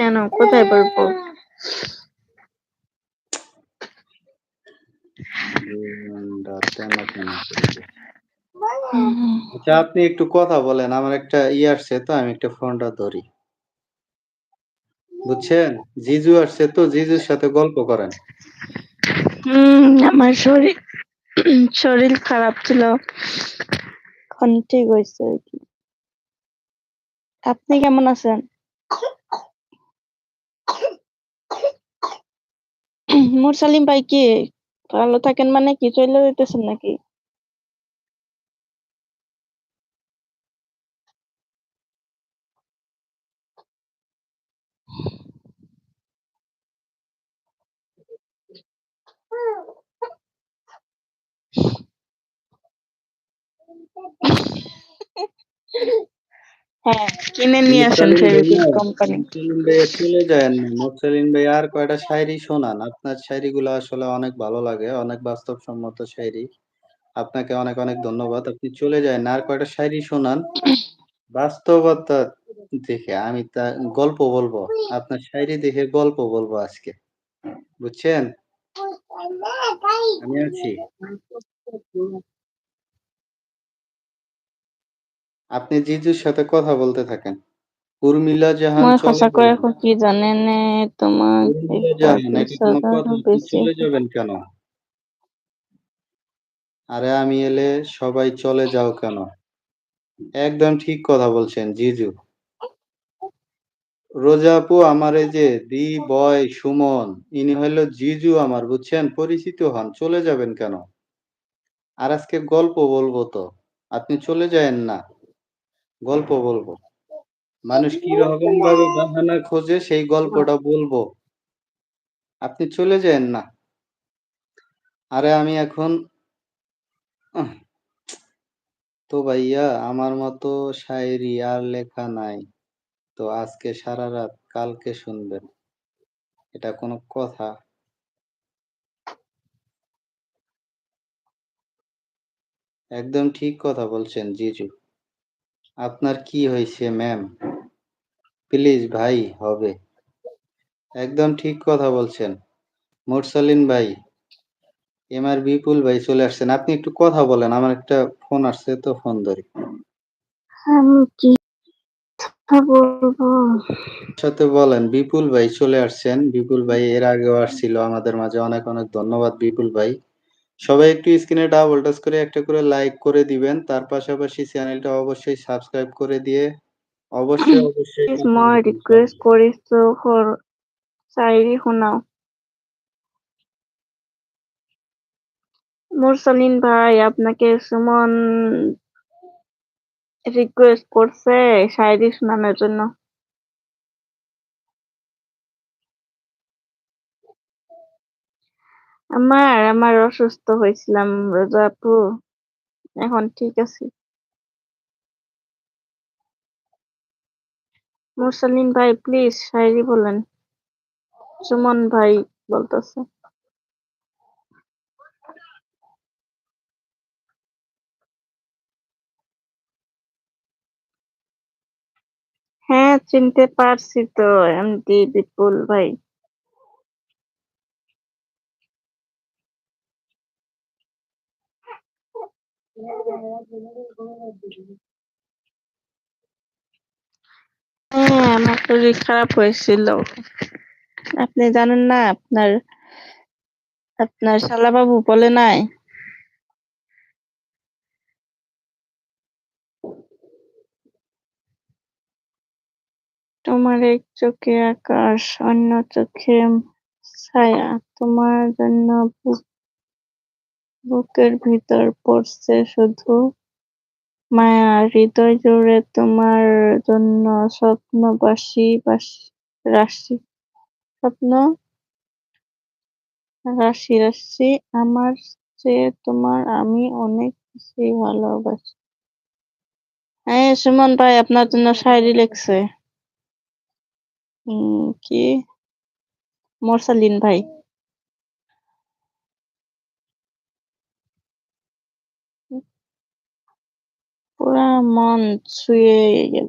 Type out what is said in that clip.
কেন? কোথায় বলব। আচ্ছা আপনি একটু কথা বলেন। আমার একটা ই আসছে তো আমি একটা ফোনটা ধরি। বুঝছেন? জিজু আসছে তো জিজুর সাথে গল্প করেন। হুম আমার শরীর শরীর খারাপ ছিল। এখন ঠিক হয়েছে আর কি। আপনি কেমন আছেন? মুরসালিম ভাই কি? ভালো থাকেন মানে কি? চলে যেতেছেন নাকি? হ্যাঁ কিনে নিয়ে আসেন ফেভিকুইক কোম্পানি মোরসালিন ভাই চলে যায় না মোরসালিন ভাই আর কয়টা শায়রি শোনান? আপনার শায়রি গুলো আসলে অনেক ভালো লাগে অনেক বাস্তবসম্মত শায়রি আপনাকে অনেক অনেক ধন্যবাদ আপনি চলে যায় আর কয়টা শায়রি শোনান? বাস্তবতা দেখে আমি তা গল্প বলব আপনার শায়রি দেখে গল্প বলব আজকে। বুঝছেন? আমি আছি। আপনি জিজুর সাথে কথা বলতে থাকেন। উর্মিলা জাহান মই চলে সঁচাকৈ যাবেন। কি জানেনে তোমাক উর্মিলা জাহান এটা কোনো কথা আপনি বেছি চলে যাবেন কেন? আরে আমি এলে সবাই চলে যাও কেন? একদম ঠিক কথা বলছেন জিজু। রোজা আপু আমার এই যে দি বয় সুমন ইনি হলো জিজু আমার বুঝছেন? পরিচিত হন চলে যাবেন কেন? আর আজকে গল্প বলব তো আপনি চলে যায়েন না। গল্প বলব। মানুষ কি রকম ভাবে বাহানা খোঁজে সেই গল্পটা বলব। আপনি চলে যায়েন না। আরে আমি এখন তো ভাইয়া আমার মতো শায়েরি আর লেখা নাই। তো আজকে সারা রাত কালকে শুনবেন। এটা কোনো কথা। একদম ঠিক কথা বলছেন, জিজু। আপনার কি হয়েছে ম্যাম প্লিজ ভাই হবে। একদম ঠিক কথা বলছেন। মুরসালিন ভাই এম আর বিপুল ভাই চলে আসছেন। আপনি একটু কথা বলেন আমার একটা ফোন আসছে তো ফোন ধরি। আমি কি বলব? সাথে বলেন বিপুল ভাই চলে আসছেন। বিপুল ভাই এর আগেও আসছিল আমাদের মাঝে। অনেক অনেক ধন্যবাদ বিপুল ভাই। সবাই একটু স্ক্রিনে ডাবল টাচ করে একটা করে লাইক করে দিবেন। তার পাশাপাশি চ্যানেলটা অবশ্যই সাবস্ক্রাইব করে দিয়ে অবশ্যই অবশ্যই মই রিকুৱেষ্ট কৰিছো সৰ চাইৰি শুনাও। মুরসালিন ভাই আপনাকে সুমন রিকোয়েস্ট করছে শায়রি শোনানোর জন্য। আমার আমার অসুস্থ হয়েছিলাম, রোজা আপু। এখন ঠিক আছে। মুরসালিন ভাই প্লিজ শায়রি বলেন। সুমন ভাই বলতেছে। হ্যাঁ চিনতে পারছি তো এমডি বিপুল ভাই। হ্যাঁ আমার শরীর খারাপ হয়েছিল। আপনি জানেন না, আপনার আপনার শালাবাবু বলে নাই? তোমার এক চোখে আকাশ, অন্য চোখে ছায়া। তোমার জন্য বুক বুকের ভিতর পড়ছে শুধু। মায়া, হৃদয় জুড়ে তোমার জন্য স্বপ্ন বাসি রাশি। স্বপ্ন? রাশি রাশি। আমার চেয়ে তোমার আমি অনেক বেশি ভালোবাসি। হ্যাঁ সুমন ভাই, আপনার জন্য শায়রি লিখছে কি? মোরসালিন ভাই। পুরা মন ছুঁয়ে গেল